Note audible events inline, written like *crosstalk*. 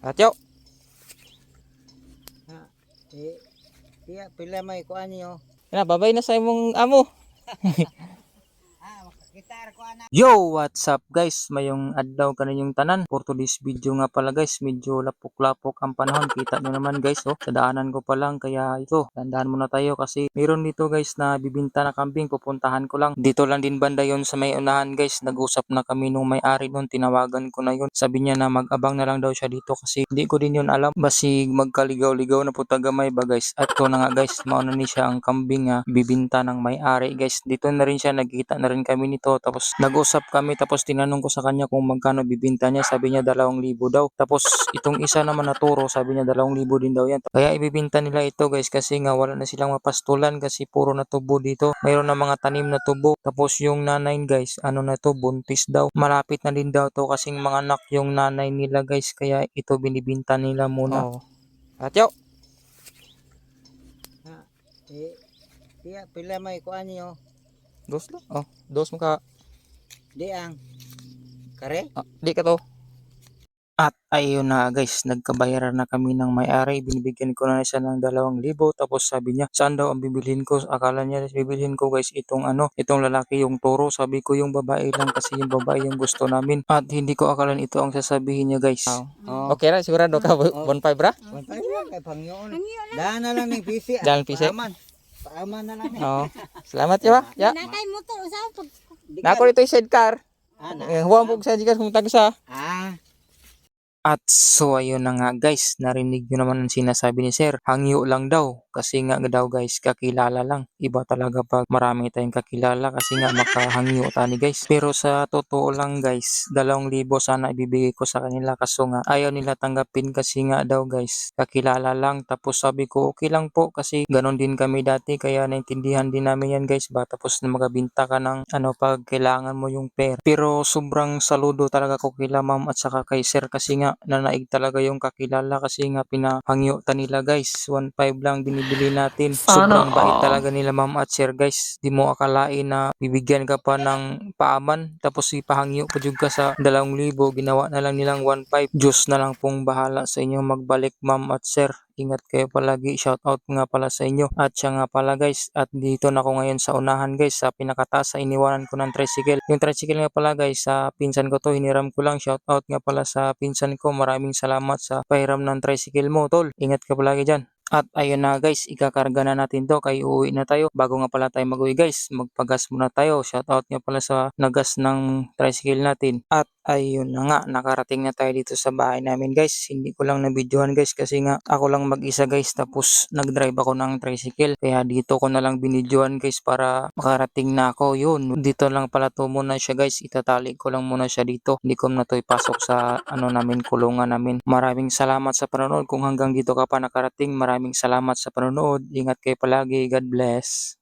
Atyo. Ha. Eh, iya, pila may kuan niyo. Na, babay na sa imong amo. *laughs* Ah, makakitar ko ana. Yo, what's up guys? Mayong adlaw ka yung tanan. For today's video nga pala guys, medyo lapok-lapok ang panahon. Kita nyo naman guys, oh. Sa daanan ko pa lang, kaya ito, dandahan muna tayo kasi meron dito guys na bibinta na kambing. Pupuntahan ko lang. Dito lang din banda yon sa may unahan guys. Nag-usap na kami nung may-ari nun. Tinawagan ko na yun. Sabi niya na mag-abang na lang daw siya dito kasi hindi ko din yun alam. Basig magkaligaw-ligaw na po tagamay ba guys. At ito na nga guys, mauna ni siya ang kambing nga bibinta ng may-ari guys. Dito na rin siya, nagkita na rin kami nito. Tapos nag-usap kami tapos tinanong ko sa kanya kung magkano bibinta niya. Sabi niya dalawang libo daw. Tapos itong isa naman na turo, sabi niya dalawang libo din daw yan. Kaya ibibinta nila ito guys kasi nga wala na silang mapastulan kasi puro na tubo dito. Mayroon na mga tanim na tubo. Tapos yung nanay guys, ano na to, buntis daw. Malapit na din daw to kasing mga anak yung nanay nila guys. Kaya ito binibinta nila muna. Oh. Atyo. Ha. Eh, pila may kuan niyo. Dos lang. Oh, dos mo ka. Di ang kare. Ah, di ka to. At ayun na guys, nagkabayaran na kami ng may-ari. Binibigyan ko na siya ng dalawang libo. Tapos sabi niya, saan daw ang bibilhin ko? Akala niya bibilhin ko guys itong ano, itong lalaki yung toro. Sabi ko yung babae lang kasi yung babae yung gusto namin. At hindi ko akalan ito ang sasabihin niya guys. Oh. Okay ra, sigurado ka, Oh. 1.5 ra? Wan pa lang kay pangyoon. Daan na lang ni PC. ah. Daan PC? Paaman. Paaman na lang. *laughs* Oo. Salamat ya? Ya. Nakay mo to sa pag Nako dito yung sidecar. Ah, na. Eh, huwag po sa sidecar kung tagsa. Ah, At so ayun na nga guys, narinig nyo naman ang sinasabi ni Sir. Hangyo lang daw kasi nga daw guys kakilala lang. Iba talaga pag marami tayong kakilala kasi nga makahangyo tani guys. Pero sa totoo lang guys, dalawang libo sana ibibigay ko sa kanila kaso nga ayaw nila tanggapin kasi nga daw guys kakilala lang. Tapos sabi ko okay lang po kasi ganon din kami dati kaya naintindihan din namin yan guys ba. Tapos na magabinta ka ng ano pag kailangan mo yung pera. Pero sobrang saludo talaga ko kila ma'am at saka kay sir kasi nga nanaig talaga yung kakilala kasi nga pinahangyo ta nila guys. 1.5 lang binibili natin. Sobrang bait talaga nila ma'am at sir guys. Di mo akalain na bibigyan ka pa ng paaman tapos ipahangyo pa jud ka sa 2,000 ginawa na lang nilang 1.5 Diyos na lang pong bahala sa inyo. Magbalik ma'am at sir Ingat kayo palagi. Shout out nga pala sa inyo. At siya nga pala guys. At dito na ako ngayon sa unahan guys. Sa pinakataas sa iniwanan ko ng tricycle. Yung tricycle nga pala guys. Sa pinsan ko to. Hiniram ko lang. Shout out nga pala sa pinsan ko. Maraming salamat sa pahiram ng tricycle mo tol. Ingat ka palagi dyan. At ayun na guys, ikakarga na natin to kay uuwi na tayo. Bago nga pala tayo mag-uwi guys, magpagas muna tayo. Shoutout nga pala sa nagas ng tricycle natin. At ayun na nga, nakarating na tayo dito sa bahay namin guys. Hindi ko lang nabidyohan guys kasi nga ako lang mag-isa guys tapos nag-drive ako ng tricycle. Kaya dito ko na lang binidyohan guys para makarating na ako. Yun, dito lang pala to muna siya guys. Itatali ko lang muna siya dito. Hindi ko na to ipasok sa ano namin, kulungan namin. Maraming salamat sa panonood. Kung hanggang dito ka pa nakarating, maraming salamat sa panonood. Ingat kayo palagi. God bless.